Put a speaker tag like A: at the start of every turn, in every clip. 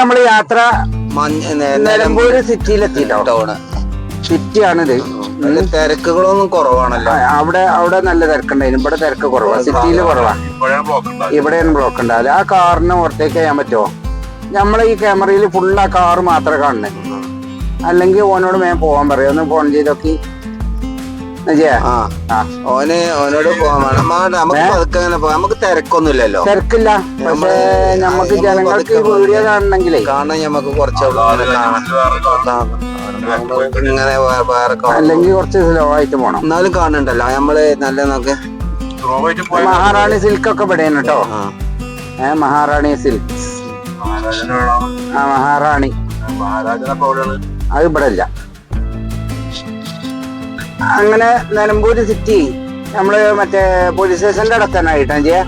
A: നമ്മൾ യാത്ര നിലമ്പൂര് സിറ്റിയിലെത്തിട്ടോ?
B: ടൗണ്.
A: സിറ്റിയാണിത്.
B: നല്ല തിരക്കുകളൊന്നും കുറവാണല്ലോ.
A: അവിടെ അവിടെ നല്ല തിരക്കുണ്ടായിരുന്നു. ഇവിടെ തിരക്ക് കുറവാ. സിറ്റിയിൽ കുറവാ. ഇവിടെയാണ് ബ്ലോക്ക് ഉണ്ടാവില്ല ആ കാറിന് ഓർത്തേക്ക് ചെയ്യാൻ പറ്റുമോ? നമ്മളെ ഈ ക്യാമറയിൽ ഫുൾ ആ കാറ് മാത്രമേ കാണുന്നത് അല്ലെങ്കിൽ ഓനോട് വേഗം പോകാൻ പറയാം. ഒന്ന് ഫോൺ ചെയ്തൊക്കെ
B: ഓന് ഓനോട് നമുക്ക് തിരക്കൊന്നുമില്ലല്ലോ.
A: തിരക്കില്ല. പക്ഷേ നമുക്ക് ജനങ്ങൾക്ക് വീഡിയോ കാണണമെങ്കിലേ.
B: കാണാൻ നമുക്ക് കുറച്ച് ഇങ്ങനെ.
A: അല്ലെങ്കിൽ കുറച്ച് സ്ലോ ആയിട്ട് പോണം.
B: എന്നാലും കാണണ്ടല്ലോ. നമ്മൾ നല്ല നോക്ക്
A: മഹാറാണി സിൽക്ക് ഒക്കെ പെടയാണ് കേട്ടോ ഏ മഹാറാണി സിൽക്ക് ആ മഹാറാണി. അത് ഇവിടെ ഇല്ല അങ്ങനെ നിലമ്പൂര് സിറ്റി നമ്മൾ മറ്റേ പോലീസ് സ്റ്റേഷന്റെ അടുത്താനായിട്ടാ ചെയ്യാ.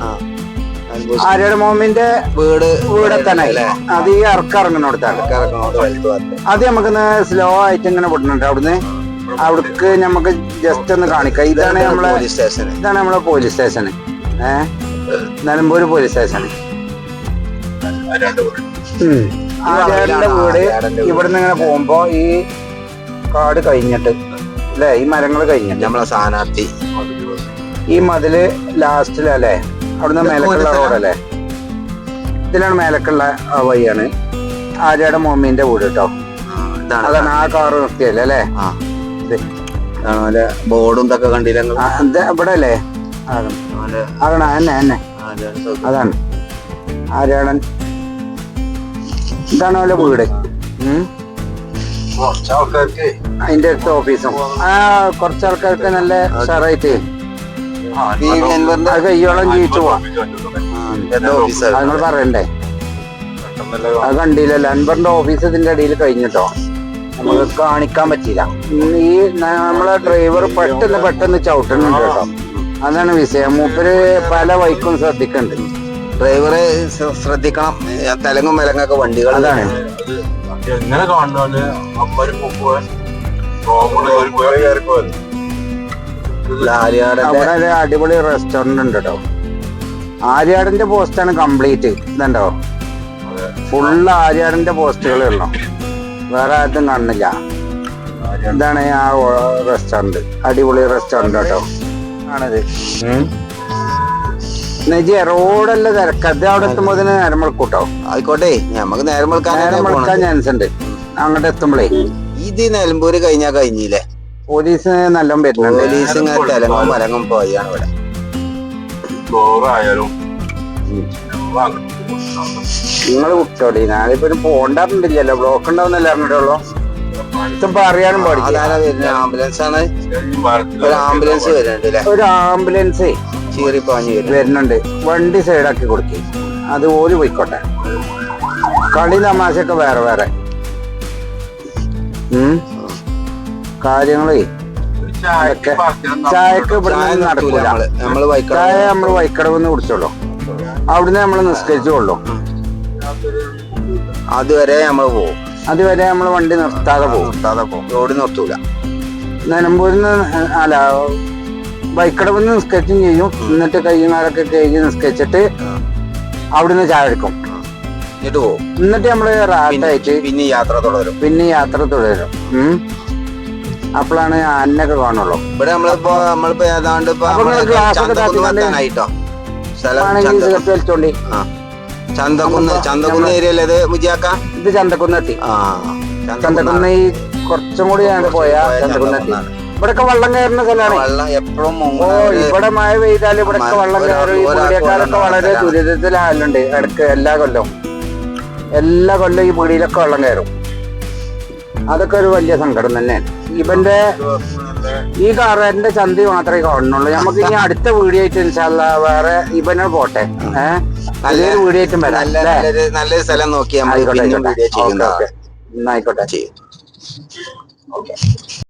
A: ആര്യയുടെ മോമിന്റെ
B: വീട്
A: വീടെത്താനായി അത് ഈ ഇറക്കം ഇറങ്ങുന്നിടത്താണ്
B: കിടക്കണോണ്ട് വലുത് ഭാഗത്ത്.
A: അത് നമുക്കൊന്ന് സ്ലോ ആയിട്ട് ഇങ്ങനെ വിടുന്നുണ്ട് അവിടുന്ന് അവിടേക്ക് നമുക്ക് ജസ്റ്റ് ഒന്ന് കാണിക്കാം. ഇതാണ് നമ്മളെ ഇതാണ് നമ്മളെ പോലീസ് സ്റ്റേഷന് ഏ? നിലമ്പൂര് പോലീസ് സ്റ്റേഷന്. ആര്യാടന്റെ വീട്. ഇവിടുന്ന് ഇങ്ങനെ പോകുമ്പോ ഈ കാട് കഴിഞ്ഞിട്ട് അല്ലേ? ഈ മരങ്ങൾ കഴിഞ്ഞു.
B: നമ്മളെ സ്ഥാനാർത്ഥി.
A: ഈ മതിൽ ലാസ്റ്റിലല്ലേ? അവിടുന്ന് മേലക്കുള്ള റോഡല്ലേ? ഇതിലാണ് മേലക്കുള്ള വഴിയാണ്. ആര്യയുടെ മമ്മീന്റെ വീട് കേട്ടോ അതാണ് ആ കാറ് നിർത്തിയല്ലേ അല്ലേ?
B: ബോർഡും ഇതൊക്കെ കണ്ടില്ല
A: ഇവിടെ അല്ലേ അതാണ് എന്നെ എന്നെ അതാണ്. ആര്യാടൻ. ഇതാണ് അവന്റെ വീട്. ഉം. അതിന്റെ അടുത്ത ഓഫീസും. ആ കുറച്ച് ആൾക്കാർക്ക് നല്ല ഉഷാറായിട്ട് അത് കയ്യോളം ജീവിച്ചു പോവാം. നിങ്ങൾ പറയണ്ടേ? അത് കണ്ടില്ലല്ലോ. അൻവറിന്റെ ഓഫീസ് ഇതിന്റെ ഇടയിൽ കഴിഞ്ഞിട്ടോ? നമുക്ക് കാണിക്കാൻ പറ്റിയില്ല. ഈ നമ്മളെ ഡ്രൈവർ പെട്ടെന്ന് പെട്ടെന്ന് ചവിട്ടുന്നുണ്ട് കേട്ടോ. അതാണ് വിഷയം. മൂപ്പര് പല വൈക്കും ശ്രദ്ധിക്കുന്നുണ്ട്
B: ഡ്രൈവറെ ശ്രദ്ധിക്കണം. തെലങ്ങും തെലങ്കും മെലങ്ങൊക്കെ വണ്ടികൾ
A: അതാണ്.
C: എങ്ങനെ കാണുന്നവന് അമ്മര്
A: അവിടെ അടിപൊളി റെസ്റ്റോറന്റ് ഉണ്ട് കേട്ടോ ആര്യാടിന്റെ പോസ്റ്റാണ് കംപ്ലീറ്റ് ഇതുണ്ടോ? ഫുള്ള് ആര്യാടിന്റെ പോസ്റ്റുകളേ ഉള്ളു? വേറെ ആരും കാണുന്നില്ല. എന്താണ് ആ റെസ്റ്റോറന്റ് അടിപൊളി റെസ്റ്റോറന്റ് കേട്ടോ. ആണത്. നജി റോഡല്ല തിരക്കത് അവിടെ എത്തുമ്പോ തന്നെ നേരം വെളുക്കൂട്ടോ.
B: ആയിക്കോട്ടെ നമുക്ക് നേരം വെളുക്കാൻ
A: നേരം വെളുക്കാൻ ചാൻസ് ഉണ്ട്. അങ്ങോട്ട് എത്തുമ്പോഴേ
B: ഇത് നിലമ്പൂര് കഴിഞ്ഞാ കഴിഞ്ഞില്ലേ?
A: പോലീസ് നല്ല വരുന്നുണ്ട്.
B: പോലീസ് ഇങ്ങനെ മരങ്ങും മലങ്ങും പോയാണ് ഇവിടെ.
C: ചോറായാലും
A: നിങ്ങൾ വിട്ടോളി ഞാനിപ്പോ പോണ്ടാറുണ്ടല്ലോ ബ്ലോക്ക് ഉണ്ടാവുന്നല്ലേ അറിഞ്ഞിട്ടുള്ളൂ? ഇതിപ്പോ അറിയാനും പാടില്ല.
B: അതാരാ വരുന്നത് ആംബുലൻസ് ആണ്. ഒരു ആംബുലൻസ് വരുന്നുണ്ട് അല്ലേ?
A: ഒരു ആംബുലൻസ്
B: ചീറി പാഞ്ഞു
A: വരുന്നുണ്ട്. വണ്ടി സൈഡാക്കി കൊടുക്കേ. അത് ഓൽ പോയിക്കോട്ടെ. കളി തമാശയൊക്കെ വേറെ വേറെ. കാര്യങ്ങളേ ചായക്ക് ഇവിടെ
B: നടക്കൂല.
A: ചായ നമ്മൾ വൈക്കടവെന്ന് കുടിച്ചോളൂ. അവിടുന്ന് നമ്മൾ നിസ്കരിച്ചോളൂ.
B: അതുവരെ നമ്മൾ പോകും
A: അതുവരെ നമ്മൾ വണ്ടി നിർത്താതെ പോകും
B: നിർത്താതെ പോകും റോഡ് നിർത്തൂല.
A: നിലമ്പൂരിൽ നിന്ന് അല്ല ബൈക്കടവിന്ന് നിസ്കരിച്ചും ചെയ്യും. എന്നിട്ട് കൈ നാളൊക്കെ കഴിഞ്ഞ് നിസ്കരിച്ചിട്ട് അവിടുന്ന് ചായ എടുക്കും
B: എന്നിട്ട് പോകും.
A: എന്നിട്ട് നമ്മൾ റാറ്റായിട്ട്
B: പിന്നെ യാത്ര തുടരും.
A: പിന്നെ യാത്ര തുടരും. അപ്പോഴാണ് അന്നൊക്കെ കാണുള്ളൂ.
B: ഇവിടെ നമ്മളിപ്പോ നമ്മളിപ്പോ ഏതാണ്ട് ചന്തകുന്ന്
A: ചന്തകുന്ന്
B: എത്താനായിട്ടോ സ്ഥലം ആ. ചന്തക്കുന്ന് ചന്തക്കുന്ന് ഏരിയല്ലേ ഇത് മുജിയാക്ക
A: ഇത് ചന്തക്കുന്നെത്തി
B: ആ
A: ചന്തക്കുന്ന് ഈ കുറച്ചും കൂടി പോയാ പോയാ ചന്തക്കുന്നെത്തി ഇവിടൊക്കെ വെള്ളം കയറുന്ന സ്ഥലമാണ്.
B: എപ്പോഴും
A: ഓ ഇവിടെ മഴ പെയ്താൽ ഇവിടൊക്കെ വെള്ളം കയറും.
B: ഒരാൾക്ക്
A: വളരെ. ദുരിതത്തിലാകലുണ്ട്. ഇടയ്ക്ക് എല്ലാ കൊല്ലവും. എല്ലാ കൊല്ലം ഈ പീടിയിലൊക്കെ വെള്ളം കയറും. അതൊക്കെ ഒരു വലിയ സങ്കടം തന്നെയാണ് ഇവന്റെ ഈ കാറിന്റെ ചന്തി മാത്രമേ കാണുന്നുള്ളൂ. നമുക്ക് ഇനി അടുത്ത വീഡിയോ ആയിട്ട് ഇൻഷാല്ല വേറെ ഇവനെ പോട്ടെ. ഏഹ് നല്ലൊരു വീഡിയോ ആയിട്ടും വരാം.
B: നല്ല? നല്ലൊരു സ്ഥലം നോക്കി നമ്മൾ
A: ആയിക്കോട്ടെ ആയിക്കോട്ടെ. ഓക്കെ.